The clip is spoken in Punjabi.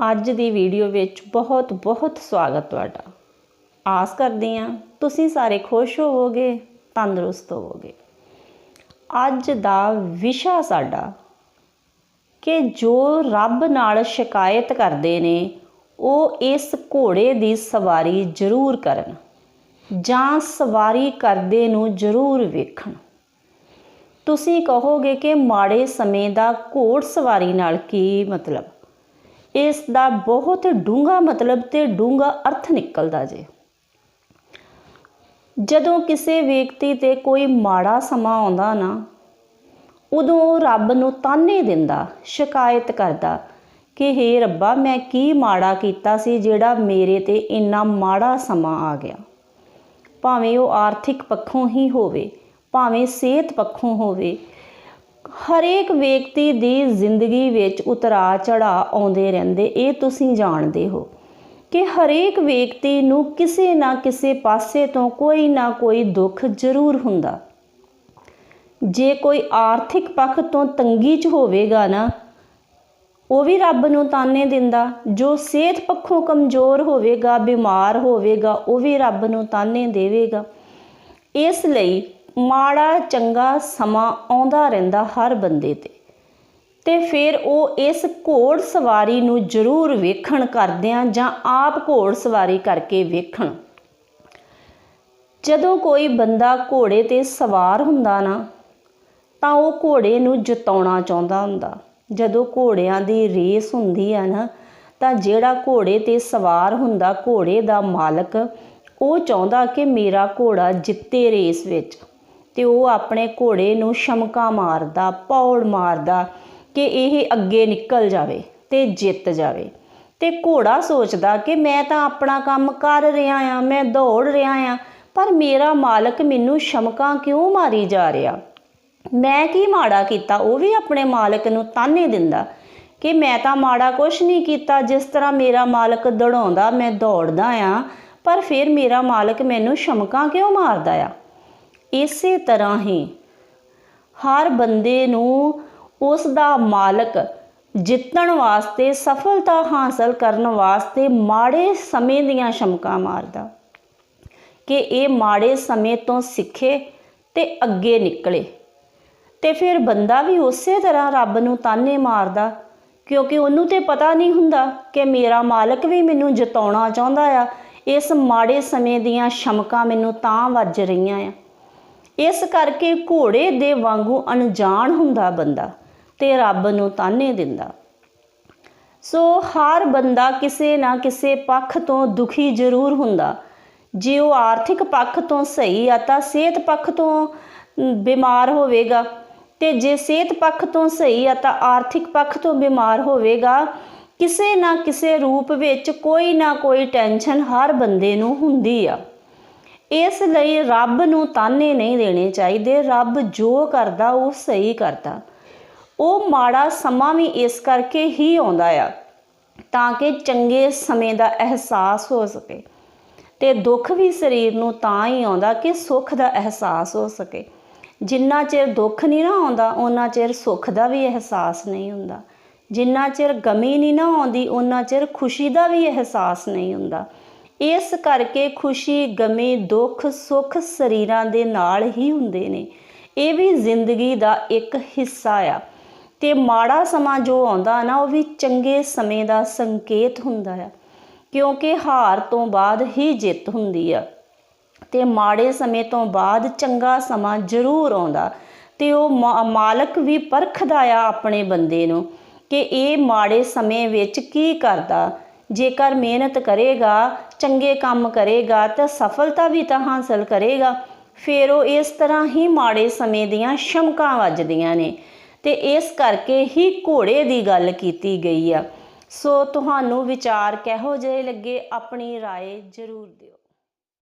ਅੱਜ ਦੀ ਵੀਡੀਓ ਵਿੱਚ ਬਹੁਤ ਬਹੁਤ ਸਵਾਗਤ ਤੁਹਾਡਾ। ਆਸ ਕਰਦੀ ਹਾਂ ਤੁਸੀਂ ਸਾਰੇ ਖੁਸ਼ ਹੋਵੋਗੇ, ਤੰਦਰੁਸਤ ਹੋਵੋਗੇ। ਅੱਜ ਦਾ ਵਿਸ਼ਾ ਸਾਡਾ ਕਿ ਜੋ ਰੱਬ ਨਾਲ ਸ਼ਿਕਾਇਤ ਕਰਦੇ ਨੇ, ਉਹ ਇਸ ਘੋੜੇ ਦੀ ਸਵਾਰੀ ਜ਼ਰੂਰ ਕਰਨ ਜਾਂ ਸਵਾਰੀ ਕਰਦੇ ਨੂੰ ਜ਼ਰੂਰ ਵੇਖਣ। ਤੁਸੀਂ ਕਹੋਗੇ ਕਿ ਮਾੜੇ ਸਮੇਂ ਦਾ ਘੋੜ ਸਵਾਰੀ ਨਾਲ ਕੀ ਮਤਲਬ? ਇਸ ਦਾ ਬਹੁਤ ਡੂੰਘਾ ਮਤਲਬ ਤੇ ਡੂੰਘਾ ਅਰਥ ਨਿਕਲਦਾ ਜੇ। ਜਦੋਂ ਕਿਸੇ ਵਿਅਕਤੀ ਤੇ ਕੋਈ ਮਾੜਾ ਸਮਾਂ ਆਉਂਦਾ ਨਾ, ਉਦੋਂ ਉਹ ਰੱਬ ਨੂੰ ਤਾਨੇ ਦਿੰਦਾ, ਸ਼ਿਕਾਇਤ ਕਰਦਾ ਕਿ, ਹੇ ਰੱਬਾ, ਮੈਂ ਕੀ ਮਾੜਾ ਕੀਤਾ ਸੀ ਜਿਹੜਾ ਮੇਰੇ ਤੇ ਇੰਨਾ ਮਾੜਾ ਸਮਾਂ ਆ ਗਿਆ? ਭਾਵੇਂ ਉਹ ਆਰਥਿਕ ਪੱਖੋਂ ਹੀ ਹੋਵੇ, ਭਾਵੇਂ ਸਿਹਤ ਪੱਖੋਂ ਹੋਵੇ ਹਰੇਕ ਵਿਅਕਤੀ ਦੀ ਜ਼ਿੰਦਗੀ ਵਿੱਚ ਉਤਰਾ ਚੜਾ ਆਉਂਦੇ ਰਹਿੰਦੇ, ਇਹ ਤੁਸੀਂ ਜਾਣਦੇ ਹੋ ਕਿ ਹਰੇਕ ਵਿਅਕਤੀ ਨੂੰ ਕਿਸੇ ਨਾ ਕਿਸੇ ਪਾਸੇ ਤੋਂ ਕੋਈ ਨਾ ਕੋਈ ਦੁੱਖ ਜ਼ਰੂਰ ਹੁੰਦਾ। ਜੇ ਕੋਈ ਆਰਥਿਕ ਪੱਖ ਤੋਂ ਤੰਗੀ 'ਚ ਹੋਵੇਗਾ ਨਾ, ਉਹ ਵੀ ਰੱਬ ਨੂੰ ਤਾਨੇ ਦਿੰਦਾ। ਜੋ ਸਿਹਤ ਪੱਖੋਂ ਕਮਜ਼ੋਰ ਹੋਵੇਗਾ, ਬਿਮਾਰ ਹੋਵੇਗਾ, ਉਹ ਵੀ ਰੱਬ ਨੂੰ ਤਾਨੇ ਦੇਵੇਗਾ। ਇਸ ਲਈ ਮਾੜਾ ਚੰਗਾ ਸਮਾਂ ਆਉਂਦਾ ਰਹਿੰਦਾ ਹਰ ਬੰਦੇ ਤੇ। ਤੇ ਫਿਰ ਉਹ ਇਸ ਘੋੜ ਸਵਾਰੀ ਨੂੰ ਜ਼ਰੂਰ ਵੇਖਣ ਕਰਦਿਆਂ ਜਾਂ ਆਪ ਘੋੜ ਸਵਾਰੀ ਕਰਕੇ ਵੇਖਣ। ਜਦੋਂ ਕੋਈ ਬੰਦਾ ਘੋੜੇ ਤੇ ਸਵਾਰ ਹੁੰਦਾ ਨਾ, ਤਾਂ ਉਹ ਘੋੜੇ ਨੂੰ ਜਿਤਾਉਣਾ ਚਾਹੁੰਦਾ ਹੁੰਦਾ। ਜਦੋਂ ਘੋੜਿਆਂ ਦੀ ਰੇਸ ਹੁੰਦੀ ਆ ਨਾ, ਤਾਂ ਜਿਹੜਾ ਘੋੜੇ ਤੇ ਸਵਾਰ ਹੁੰਦਾ, ਘੋੜੇ ਦਾ ਮਾਲਕ, ਉਹ ਚਾਹੁੰਦਾ ਕਿ ਮੇਰਾ ਘੋੜਾ ਜਿੱਤੇ ਰੇਸ ਵਿੱਚ। ਤੇ ਉਹ ਆਪਣੇ ਘੋੜੇ ਨੂੰ ਸ਼ਮਕਾ ਮਾਰਦਾ, ਪੌੜ ਮਾਰਦਾ ਕਿ ਇਹ ਅੱਗੇ ਨਿਕਲ ਜਾਵੇ ਤੇ ਜਿੱਤ ਜਾਵੇ। ਤੇ ਘੋੜਾ ਸੋਚਦਾ ਕਿ ਮੈਂ ਤਾਂ ਆਪਣਾ ਕੰਮ ਕਰ ਰਿਹਾ ਆ ਮੈਂ ਦੌੜ ਰਿਹਾ ਆ ਪਰ ਮੇਰਾ ਮਾਲਕ ਮੈਨੂੰ ਸ਼ਮਕਾਂ ਕਿਉਂ ਮਾਰੀ ਜਾ ਰਿਹਾ? ਮੈਂ ਕੀ ਮਾੜਾ ਕੀਤਾ? ਉਹ ਵੀ ਆਪਣੇ ਮਾਲਕ ਨੂੰ ਤਾਨੇ ਦਿੰਦਾ ਕਿ ਮੈਂ ਤਾਂ ਮਾੜਾ ਕੁਛ ਨਹੀਂ ਕੀਤਾ। ਜਿਸ ਤਰ੍ਹਾਂ ਮੇਰਾ ਮਾਲਕ ਦੌੜਾਉਂਦਾ, ਮੈਂ ਦੌੜਦਾ ਆ ਪਰ ਫਿਰ ਮੇਰਾ ਮਾਲਕ ਮੈਨੂੰ ਸ਼ਮਕਾਂ ਕਿਉਂ ਮਾਰਦਾ ਆ? ਇਸੇ ਤਰ੍ਹਾਂ ਹੀ ਹਰ ਬੰਦੇ ਨੂੰ ਉਸ ਦਾ ਮਾਲਕ ਜਿੱਤਣ ਵਾਸਤੇ, ਸਫਲਤਾ ਹਾਸਲ ਕਰਨ ਵਾਸਤੇ ਮਾੜੇ ਸਮੇਂ ਦੀਆਂ ਸ਼ਮਕਾਂ ਮਾਰਦਾ। ਕਿ ਇਹ ਮਾੜੇ ਸਮੇਂ ਤੋਂ ਸਿੱਖੇ ਤੇ ਅੱਗੇ ਨਿਕਲੇ। ਤੇ ਫਿਰ ਬੰਦਾ ਵੀ ਉਸੇ ਤਰ੍ਹਾਂ ਰੱਬ ਨੂੰ ਤਾਨੇ ਮਾਰਦਾ, ਕਿਉਂਕਿ ਉਹਨੂੰ ਤੇ ਪਤਾ ਨਹੀਂ ਹੁੰਦਾ ਕਿ ਮੇਰਾ ਮਾਲਕ ਵੀ ਮੈਨੂੰ ਜਿਤਾਉਣਾ ਚਾਹੁੰਦਾ ਆ। ਇਸ ਮਾੜੇ ਸਮੇਂ ਦੀਆਂ ਸ਼ਮਕਾਂ ਮੈਨੂੰ ਤਾਂ ਵੱਜ ਰਹੀਆਂ ਆ। ਇਸ ਕਰਕੇ ਘੋੜੇ ਦੇ ਵਾਂਗੂ ਅਣਜਾਣ ਹੁੰਦਾ ਬੰਦਾ ਤੇ ਰੱਬ ਨੂੰ ਤਾਨੇ ਦਿੰਦਾ। ਸੋ ਹਰ ਬੰਦਾ ਕਿਸੇ ਨਾ ਕਿਸੇ ਪੱਖ ਤੋਂ ਦੁਖੀ ਜ਼ਰੂਰ ਹੁੰਦਾ। ਜੇ ਉਹ ਆਰਥਿਕ ਪੱਖ ਤੋਂ ਸਹੀ ਆ ਤਾਂ ਸਿਹਤ ਪੱਖ ਤੋਂ ਬਿਮਾਰ ਹੋਵੇਗਾ ਤੇ ਜੇ ਸਿਹਤ ਪੱਖ ਤੋਂ ਸਹੀ ਆ ਤਾਂ ਆਰਥਿਕ ਪੱਖ ਤੋਂ ਬਿਮਾਰ ਹੋਵੇਗਾ। ਕਿਸੇ ਨਾ ਕਿਸੇ ਰੂਪ ਵਿੱਚ ਕੋਈ ਨਾ ਕੋਈ ਟੈਨਸ਼ਨ ਹਰ ਬੰਦੇ ਨੂੰ ਹੁੰਦੀ ਆ। ਇਸ ਲਈ ਰੱਬ ਨੂੰ ਤਾਨੇ ਨਹੀਂ ਦੇਣੇ ਚਾਹੀਦੇ। ਰੱਬ ਜੋ ਕਰਦਾ, ਉਹ ਸਹੀ ਕਰਦਾ। ਉਹ ਮਾੜਾ ਸਮਾਂ ਵੀ ਇਸ ਕਰਕੇ ਹੀ ਆਉਂਦਾ ਆ, ਤਾਂ ਕਿ ਚੰਗੇ ਸਮੇਂ ਦਾ ਅਹਿਸਾਸ ਹੋ ਸਕੇ ਤੇ ਦੁੱਖ ਵੀ ਸਰੀਰ ਨੂੰ ਤਾਂ ਹੀ ਆਉਂਦਾ ਕਿ ਸੁੱਖ ਦਾ ਅਹਿਸਾਸ ਹੋ ਸਕੇ। ਜਿੰਨਾ ਚਿਰ ਦੁੱਖ ਨਹੀਂ ਨਾ ਆਉਂਦਾ ਉਹਨਾਂ ਚਿਰ ਸੁੱਖ ਦਾ ਵੀ ਅਹਿਸਾਸ ਨਹੀਂ ਹੁੰਦਾ। ਜਿੰਨਾ ਚਿਰ ਗਮੀ ਨਹੀਂ ਨਾ ਆਉਂਦੀ ਉਹਨਾਂ ਚਿਰ ਖੁਸ਼ੀ ਦਾ ਵੀ ਅਹਿਸਾਸ ਨਹੀਂ ਹੁੰਦਾ। ਇਸ ਕਰਕੇ ਖੁਸ਼ੀ, ਗਮੀ, ਦੁੱਖ, ਸੁੱਖ ਸਰੀਰਾਂ ਦੇ ਨਾਲ ਹੀ ਹੁੰਦੇ ਨੇ। ਇਹ ਵੀ ਜ਼ਿੰਦਗੀ ਦਾ ਇੱਕ ਹਿੱਸਾ ਆ। ਤੇ ਮਾੜਾ ਸਮਾਂ ਜੋ ਆਉਂਦਾ ਨਾ, ਉਹ ਵੀ ਚੰਗੇ ਸਮੇਂ ਦਾ ਸੰਕੇਤ ਹੁੰਦਾ ਆ। ਕਿਉਂਕਿ ਹਾਰ ਤੋਂ ਬਾਅਦ ਹੀ ਜਿੱਤ ਹੁੰਦੀ ਆ। ਤੇ ਮਾੜੇ ਸਮੇਂ ਤੋਂ ਬਾਅਦ ਚੰਗਾ ਸਮਾਂ ਜ਼ਰੂਰ ਆਉਂਦਾ। ਤੇ ਉਹ ਮਾਲਕ ਵੀ ਪਰਖਦਾ ਆ ਆਪਣੇ ਬੰਦੇ ਨੂੰ ਕਿ ਇਹ ਮਾੜੇ ਸਮੇਂ ਵਿੱਚ ਕੀ ਕਰਦਾ। ਜੇਕਰ ਮਿਹਨਤ ਕਰੇਗਾ ਚੰਗੇ ਕੰਮ ਕਰੇਗਾ ਤਾਂ ਸਫਲਤਾ ਵੀ ਤਾਂ ਹਾਸਲ ਕਰੇਗਾ ਫਿਰ ਉਹ ਇਸ ਤਰ੍ਹਾਂ ਹੀ ਮਾੜੇ ਸਮੇਂ ਦੀਆਂ ਸ਼ਮਕਾਂ ਵੱਜਦੀਆਂ ਨੇ ਤੇ ਇਸ ਕਰਕੇ ਹੀ ਘੋੜੇ ਦੀ ਗੱਲ ਕੀਤੀ ਗਈ ਆ ਸੋ ਤੁਹਾਨੂੰ ਵਿਚਾਰ ਕਿਹੋ ਜਿਹੇ ਲੱਗੇ ਆਪਣੀ رائے ਜ਼ਰੂਰ ਦਿਓ